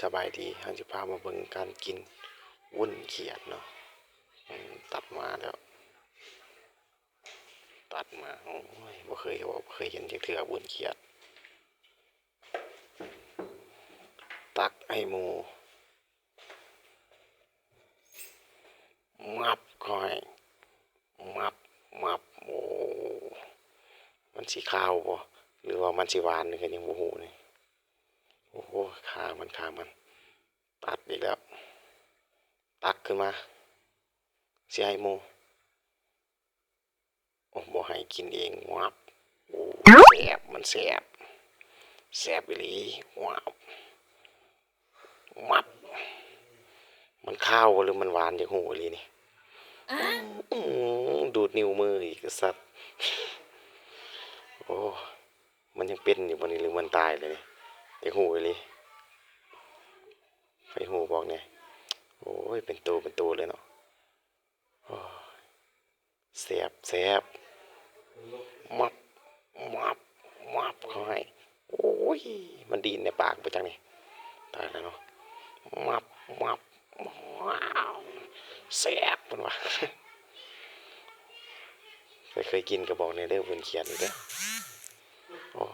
สบายดีเราจะพามาเบิ่งการกินวุ้นเขียดเนาะตัดมาแล้ว ตัดมาโอ้ยบ่เคยบ่เคยเห็นจักเทื่อวุ้นเขียด ตักให้หมูมับค่อย มับมับโอ้มันสีขาวบ่หรือว่ามันสีหวานนี่ก็ยังบ่ฮู้ โอ้โหขามันขามัน ตัดอีกแล้ว ตักขึ้นมาสิให้หมูโอ้บ่ให้กินเองวับโอ้แสบมันแสบแสบอีหลีว้าวมับ มันข้าวหรือมันหวานจากหูอีหลีนี่อื้อดูดนิ้วมืออีกสัตว์ โอ้ มันยังเป็นอยู่บนนี้หรือมันตายเลย นี่จากหูอีหลีไปหูบอกเนี่ยโอ้ย เป็นตัวเป็นตัวเลยเนาะโอ้ยแสบแสบมับมับมับเขาให้โอ้ย มันดีนในปากไปจังนี่ตายแล้วเนาะมับมับว้าวแซ่บมันวะเคยเคยกินกระบอกในเด้อเพิ่นเขียนเด้อโอ้